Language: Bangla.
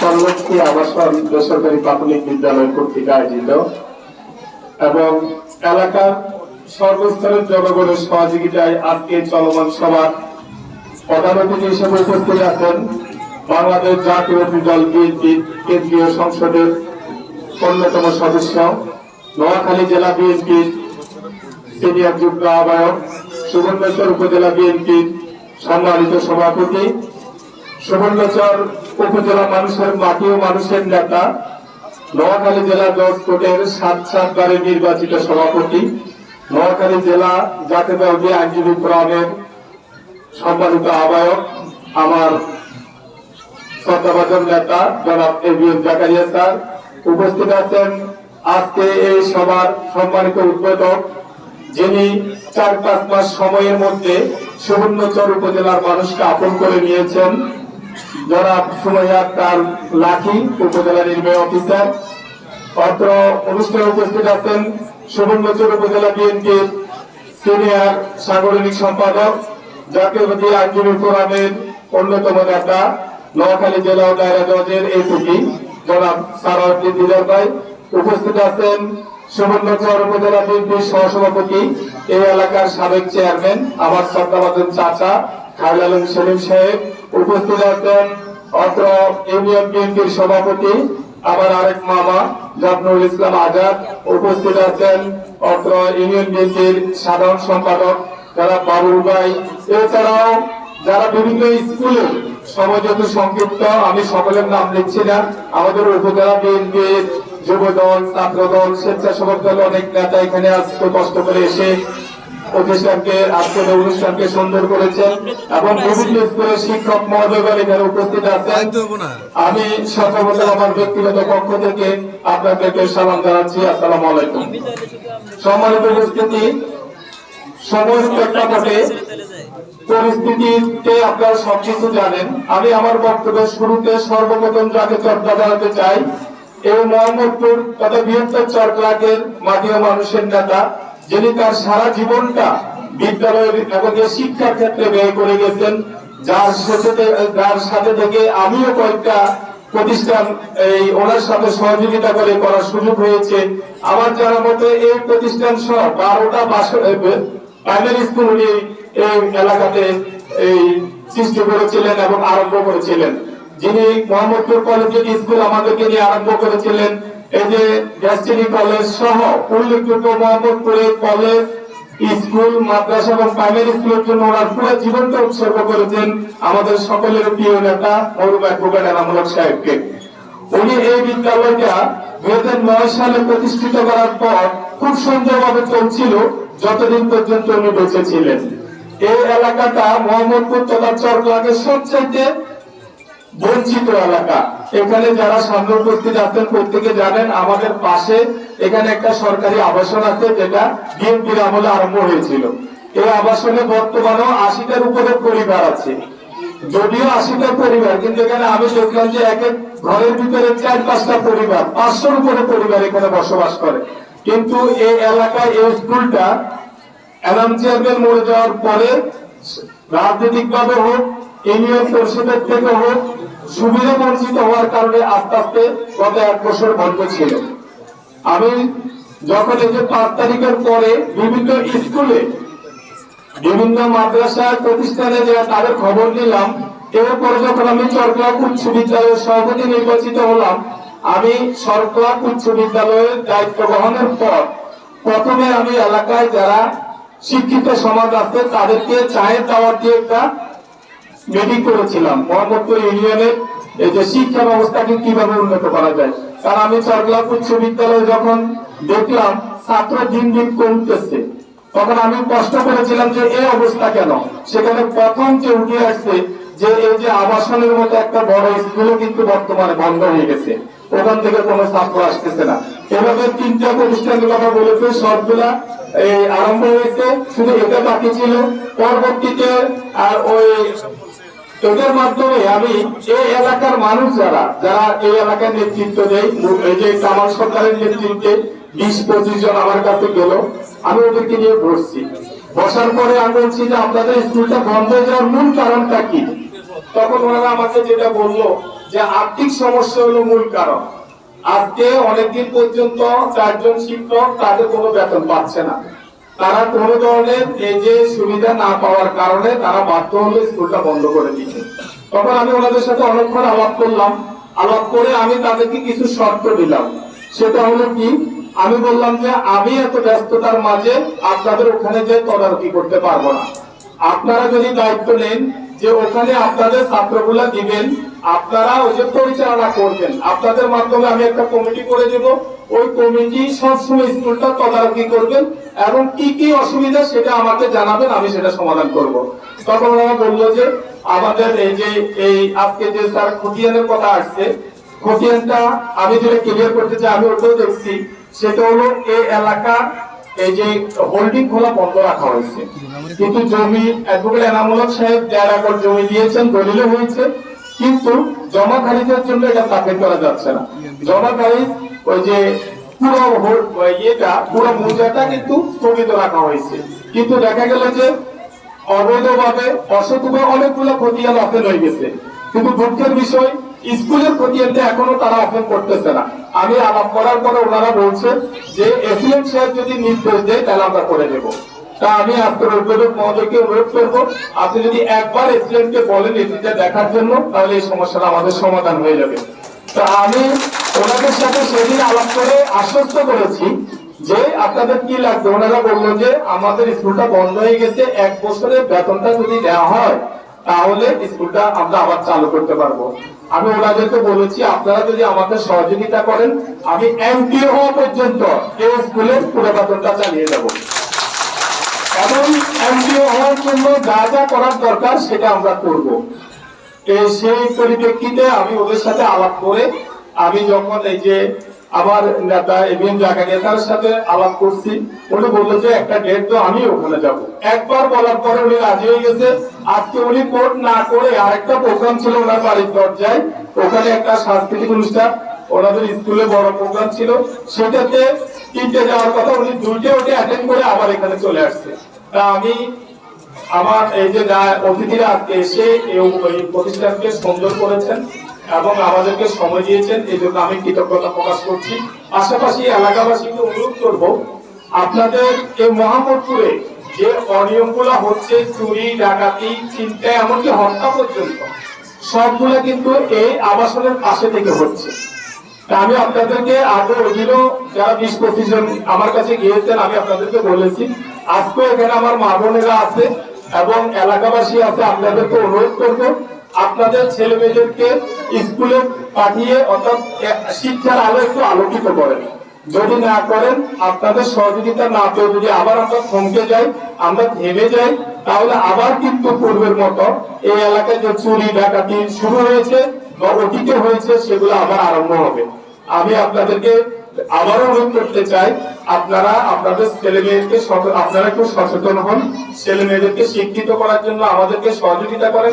সর্বত্রী আবাসন বেসরকারি প্রাথমিক বিদ্যালয় কর্তৃক আয়োজিত। এবং এলাকার সর্বস্তরের জনগণের সহযোগিতায় আজকে চলমান সভা প্রধান অতিথি হিসেবে উপস্থিত আছেন বাংলাদেশ জাতীয় দল বিএনপি কেন্দ্রীয় সংসদের অন্যতম সদস্য, নোয়াখালী জেলা বিএনপির সিনিয়র যুগ্ম আহ্বায়ক, সুবর্ণচর উপজেলা বিএনপির সম্মানিত সভাপতি, সুবর্ণচর উপজেলা মানুষের মাটি ও মানুষের নেতা। নোয়াখালী জেলা জজ কোর্টের সাত সাতবারের নির্বাচিত সভাপতি। নোয়াখালী জেলা জাতীয়তাবাদী আইনজীবী ফোরামের সম্মানিত আহ্বায়ক, আমার শ্রদ্ধাভাজন নেতা, জনাব এবিএম জাকারিয়া স্যার। উপস্থিত আছেন আজকে এই সভার সম্মানিত উদ্বোধক, যিনি চার পাঁচ মাস সময়ের মধ্যে সুবর্ণচর উপজেলার মানুষকে আপন করে নিয়েছেন। জনাব সুমাইয়া তার লাঠি উপজেলা নির্বাহী অফিসার। অত্র অনুষ্ঠানে উপস্থিত আছেন সুবর্ণচর উপজেলা বিএনপির সিনিয়র সাংগঠনিক সম্পাদক জাতীয়বাদী আইনজীবী ফোরামের অন্যতম নেতা, নোয়াখালী জেলা ও দায়রা জজের এপিপি জনাব সারাউদ্দিন দিদার ভাই। উপস্থিত আছেন সুবর্ণচর উপজেলা বিএনপির সহসভাপতি, এই এলাকার সাবেক চেয়ারম্যান, আমার শ্রদ্ধাভাজন চাচা খাইল আলম সেলিম সাহেব উপস্থিত আছেন অত্র ইউনিয়ন বিএনপির সভাপতি আমার আরেক মামা জবনুল ইসলাম আজাদ উপস্থিত আছেন অত্র ইউনিয়ন বিএনপির সাধারণ সম্পাদক, যারা বাবুল ভাই। এছাড়াও যারা বিভিন্ন স্কুলে সময় যত সংক্ষিপ্ত, আমি সকলের নাম লিখছি না, আমাদের উপজেলা বিএনপির যুব দল ছাত্র দল স্বেচ্ছাসেবক দল অনেক নেতা এখানে আজকে কষ্ট করে এসে প্রতিষ্ঠানকে আজকের অনুষ্ঠানকে সুন্দর করেছেন এবং বিভিন্ন স্কুলের শিক্ষক মহোদয়গণ এখানে উপস্থিত আছেন। আমি সর্বপ্রথম আমার ব্যক্তিগত পক্ষ থেকে আপনাদেরকে সালাম জানাচ্ছি। আসসালামু আলাইকুম। সম্মানিত উপস্থিতি সময়ের প্রেক্ষাপটে পরিস্থিতিতে আপনারা সবকিছু জানেন। আমি আমার বক্তব্যের শুরুতে সর্বপ্রথম যাকে চর্চা জানাতে চাই এই মোহাম্মদপুর তথা বৃহত্তর চরকলাকের মাটিও মানুষের নেতা যিনি তার সারা জীবনটা বিদ্যালয়ের এবং শিক্ষার ক্ষেত্রে ব্যয় করে গেছেন, যার সাথে যার সাথে থেকে আমিও কয়েকটা প্রতিষ্ঠান এই ওনার সাথে সহযোগিতা করে করার সুযোগ হয়েছে। আমার জানা মতে এই প্রতিষ্ঠান সহ বারোটা প্রাইমারি স্কুল উনি এই এলাকাতে এই সৃষ্টি করেছিলেন এবং আরম্ভ করেছিলেন। যিনি মোহাম্মদপুর কলেজের স্কুল আমাদেরকে নিয়ে আরম্ভ করেছিলেন। এই যে ডেস্টিনি কলেজ সহ উল্লেখযোগ্য মোহাম্মদপুরে কলেজ স্কুল মাদ্রাসা এবং প্রাইমারি স্কুলের জন্য ওনার পুরো জীবনটা উৎসর্গ করেছেন আমাদের সকলের প্রিয় নেতা মরুম অ্যাডভোকেট এনামুলক সাহেবকে। উনি এই বিদ্যালয়টা দুই সালে প্রতিষ্ঠিত করার পর খুব সুন্দরভাবে চলছিল, যতদিন পর্যন্ত উনি বেঁচে ছিলেন। এই এলাকাটা মোহাম্মদপুর তথা চরকলাকে সবচাইতে বঞ্চিত এলাকা। এখানে যারা সামনে উপস্থিত আছেন প্রত্যেকে জানেন, আমাদের পাশে এখানে একটা সরকারি আবাসন আছে যেটা বিএনপির আমলে আরম্ভ হয়েছিল। এই আবাসনে বর্তমানেও আশিটার উপরে পরিবার আছে। যদিও আশিটা পরিবার, কিন্তু এখানে আমি দেখলাম যে এক এক ঘরের ভিতরে চার পাঁচটা পরিবার, পাঁচশোর উপরে পরিবার এখানে বসবাস করে। কিন্তু এই এলাকায় এই স্কুলটা এলাম চেয়ারম্যান মরে যাওয়ার পরে রাজনৈতিক ভাবে হোক ইউনিয়ন পরিষদের থেকে হোক সুবিধা বঞ্চিত হওয়ার কারণে আস্তে আস্তে গত এক বছর বন্ধ ছিল। আমি যখন এই যে পাঁচ তারিখের পরে বিভিন্ন স্কুলে, বিভিন্ন মাদ্রাসা প্রতিষ্ঠানে যে তাদের খবর নিলাম, এরপরে যখন আমি চরকলাপ উচ্চ বিদ্যালয়ের সভাপতি নির্বাচিত হলাম, আমি সরকলাপ উচ্চ বিদ্যালয়ের দায়িত্ব গ্রহণের পর প্রথমে আমি এলাকায় যারা শিক্ষিত সমাজ আছে, তাদেরকে চায়ের দাওয়াত দিয়ে একটা মিটিং করেছিলাম। মোহাম্মদপুর ইউনিয়নের এই যে শিক্ষা ব্যবস্থাকে কীভাবে উন্নত করা যায়। কারণ আমি চরকলাপ উচ্চ বিদ্যালয়ে যখন দেখলাম, ছাত্র দিন দিন কমতেছে। তখন আমি কষ্ট করেছিলাম যে এই অবস্থা কেন? সেখানে প্রথম যে উঠে আসছে যে এই যে আবাসনের মতো একটা বড় স্কুলও কিন্তু বর্তমানে বন্ধ হয়ে গেছে। ওখান থেকে কোনো ছাত্র আসতেছে না। এভাবে তিনটা প্রতিষ্ঠানের কথা বলেছে, সবগুলা এই আরম্ভ হয়েছে। শুধু এটা বাকি ছিল। পরবর্তীতে আর ওই এদের মাধ্যমে আমি এই এলাকার মানুষ যারা যারা এই এলাকার নেতৃত্ব দেয় এই যে কামাল সরকারের নেতৃত্বে বিশ পঁচিশ জন আমার কাছে গেল, আমি ওদেরকে নিয়ে বসছি। বসার পরে আমি বলছি যে আপনাদের স্কুলটা বন্ধ হয়ে যাওয়ার মূল কারণটা কি? তখন ওনারা আমাকে যেটা বলল যে আর্থিক সমস্যা হলো মূল কারণ। আজকে অনেকদিন পর্যন্ত চারজন শিক্ষক তাদের কোনো বেতন পাচ্ছে না। তারা কোনো ধরনের এই যে সুবিধা না পাওয়ার কারণে তারা বাধ্য হলো স্কুলটা বন্ধ করে দিতে তখন আমি ওনাদের সাথে অনেকক্ষণ আলাপ করলাম। আলাপ করে আমি তাদেরকে কিছু শর্ত দিলাম। সেটা হলো কি? আমি বললাম যে আমি এত ব্যস্ততার মাঝে আপনাদের ওখানে যে তদারকি করতে পারব না। আপনারা যদি দায়িত্ব নেন যে ওখানে আপনাদের ছাত্রগুলা দিবেন আপনারা ওই যে পরিচালনা করবেন। আপনাদের মাধ্যমে আমি একটা কমিটি করে দেব। ওই কমিটি সবসময় স্কুলটা তদারকি করবেন এবং কি কি অসুবিধা সেটা আমাকে জানাবেন, আমি সেটা সমাধান করব। তখন ওরা বলল যে, আমাদের এই যে, এই আজকে যে স্যার খতিয়ানের কথা আসছে, খতিয়ানটা আমি যেটা ক্লিয়ার করতে চাই, আমি ওটাও দেখছি। সেটা হলো এই এলাকা, এই যে হোল্ডিং খোলা বন্ধ রাখা হয়েছে। কিন্তু জমি অ্যাডভোকেট এনামুল সাহেব দেড় একর জমি দিয়েছেন দলিলে হয়েছে। কিন্তু জমা খারিজের জন্য এটা সাবমিট করা যাচ্ছে না। জমা খারিজ ওই যে পুরো ইয়েটা, পুরো মৌজাটা কিন্তু স্থগিত রাখা হয়েছে। কিন্তু দেখা গেল যে অবৈধভাবে, অসৎভাবে অনেকগুলো খতিয়ান অফেন হয়ে গেছে। কিন্তু দুঃখের বিষয়, স্কুলের খতিয়ানটা এখনও তারা অফেন করতেছে না। আমি আলাপ করার পরে ওনারা বলছে যে এসিএম সাহেব যদি নির্দেশ দেয়, তাহলে আমরা করে দেবো তা আমি আজকের উদ্বোধক মহোদয়কে অনুরোধ করব, আপনি যদি একবার এসিএম কে বলেন এটিটা দেখার জন্য, তাহলে এই সমস্যাটা আমাদের সমাধান হয়ে যাবে। তা আমি ওনাদের সাথে সেদিন আলাপ করে আশ্বস্ত করেছি যে আপনাদের কি লাগবে? ওনারা বলল যে আমাদের স্কুলটা বন্ধ হয়ে গেছে, এক বছরের বেতনটা যদি দেওয়া হয়, তাহলে স্কুলটা আমরা আবার চালু করতে পারব। আমি ওনাদেরকে বলেছি, আপনারা যদি আমাদের সহযোগিতা করেন, আমি এমপিও হওয়া পর্যন্ত এই স্কুলের পুরো বেতনটা চালিয়ে যাব। এবং এমপিও হওয়ার জন্য যা যা করার দরকার সেটা আমরা করব। এই সেই পরিপ্রেক্ষিতে আমি ওদের সাথে আলাপ করে, আমি যখন এই যে আমার নেতা এবিএম জাকারিয়া তার সাথে আলাপ করছি, উনি বলল যে একটা ডেট তো আমি ওখানে যাব। একবার বলার পরে উনি রাজি হয়ে গেছে। আজকে উনি কোর্ট না করে আরেকটা প্রোগ্রাম ছিল ওনার বাড়ির দরজায়। ওখানে একটা সাংস্কৃতিক অনুষ্ঠান, ওনাদের স্কুলে বড় প্রোগ্রাম ছিল। সেটাতে তিনটে যাওয়ার কথা উনি দুইটে ওটা অ্যাটেন্ড করে আবার এখানে চলে আসছে। তা আমি আমার এই যে অতিথিরা আজকে এসে এই প্রতিষ্ঠানকে সুন্দর করেছেন এবং আমাদেরকে সময় দিয়েছেন, এই জন্য আমি কৃতজ্ঞতা প্রকাশ করছি। পাশাপাশি এলাকাবাসীকে অনুরোধ করব, আপনাদের এই মহামতপুরে যে অনিয়মগুলো হচ্ছে, চুরি, ডাকাতি চিন্তা এমনকি হত্যা পর্যন্ত, সবগুলো কিন্তু এই আবাসনের পাশে থেকে হচ্ছে। আমি আপনাদেরকে আগে ওইগুলো যারা বিশ পঁচিশ জন আমার কাছে গিয়েছেন, আমি আপনাদেরকে বলেছি আজকে এখানে আমার মা বোনেরা আছে এবং এলাকাবাসী আছে, আপনাদেরকে অনুরোধ করব, আপনাদের ছেলে মেয়েদেরকে স্কুলে পাঠিয়ে অর্থাৎ শিক্ষার আলো একটু আলোকিত করেন। যদি না করেন, আপনাদের সহযোগিতা না পেয়ে যদি আবার আমরা থমকে যাই, আমরা থেমে যাই, তাহলে আবার কিন্তু পূর্বের মতো এই এলাকায় যে চুরি, ডাকাতি শুরু হয়েছে বা অতীতে হয়েছে, সেগুলো আবার আরম্ভ হবে। আমি আপনাদেরকে আবারও অনুরোধ করতে চাই, আপনারা আপনাদের ছেলে মেয়েদেরকে আপনারা একটু সচেতন হন। ছেলে মেয়েদেরকে শিক্ষিত করার জন্য আমাদেরকে সহযোগিতা করেন।